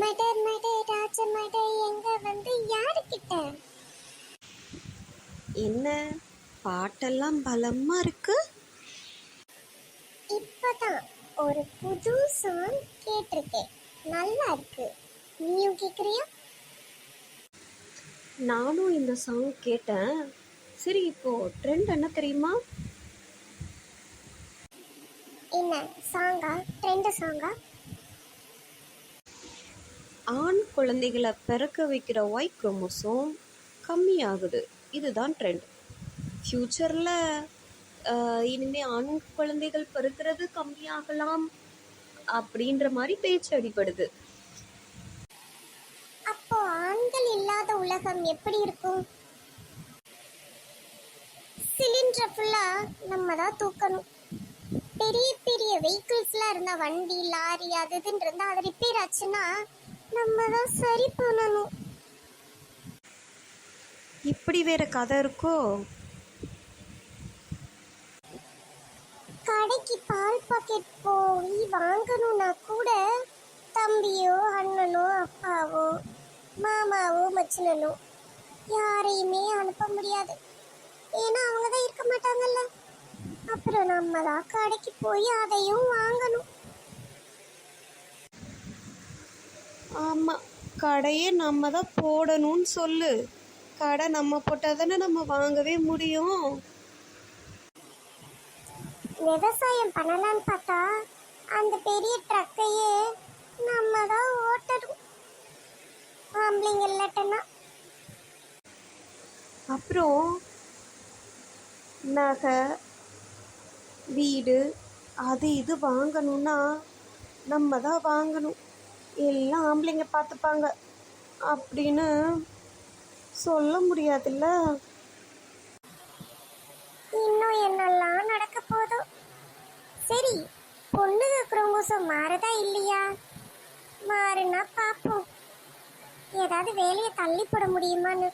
மட மட ராஜ மட எங்க வந்து யாருக்கிட்ட? என்ன? பாட்டெல்லாம் பலமா இருக்கு? இப்பதான் ஒரு புது சாங் கேட்டிருக்கேன். நல்லா இருக்கு. நீயும் கேக்குறியா? நானும் இந்த சாங் கேட்டேன். சரி இப்போ ட்ரெண்ட் என்ன தெரியுமா? என்ன சாங்கா ட்ரெண்ட் சாங்கா ஆண் குழந்தைகளை பிறக்க வைக்கிற ஒய் குரோமோசோம் கம்மியாகுது. இதுதான் ட்ரெண்ட் ஃப்யூச்சரில் இனிமேல் ஆண் குழந்தைகள் பிறக்கிறது கம்மியாகலாம் அப்படின்ற மாதிரி பேச்சு அடிபடுது. அப்போ ஆண்கள் இல்லாத உலகம் எப்படி இருக்கும்? சிலிண்டர் ஃபுல்லா நம்ம தான் தூக்கணும். பெரிய பெரிய வெஹிக்கிள்ஸ்லாம் இருந்தால் வண்டி லாரி அது இதுன்னு இருந்தால் அது ரிப்பேர் ஆச்சுன்னா நம்ம தான் சரி பண்ணணும். இப்படி வேற கதை இருக்கோ? கடைக்கு பால் பாக்கெட் போய் வாங்கணும்னா கூட தம்பியோ அண்ணனோ அப்பாவோ மாமாவோ மச்சினனோ யாரையுமே அனுப்ப முடியாது. ஏன்னா அவங்க தான் இருக்க மாட்டாங்கல்ல. அப்புறம் நம்ம தான் கடைக்கு போய் அதையும் வாங்கணும். ஆமாம் கடையே நம்ம தான் போடணும்னு சொல்லு. கடை நம்ம போட்டால் தானே நம்ம வாங்கவே முடியும். விவசாயம் பண்ணலாம்னு பார்த்தா அந்த பெரிய ட்ரக்கையே நம்ம தான் ஓட்டணும். ஆம்பளைங்க இல்லாட்டன்னா. அப்புறம் நகை வீடு அது இது வாங்கணும்னா நம்ம தான் வாங்கணும். எல்லாம் ஆம்பளைங்க பார்த்துப்பாங்க. அப்படின்னு சொல்ல முடியாதுல்ல? இன்னும் என்னெல்லாம் நடக்க போதோ? சரி பொண்ணுங்க குரோமோசோம் மாறுதா இல்லையா? மாறுனா பார்ப்போம் ஏதாவது வேலையை தள்ளி போட முடியுமான்னு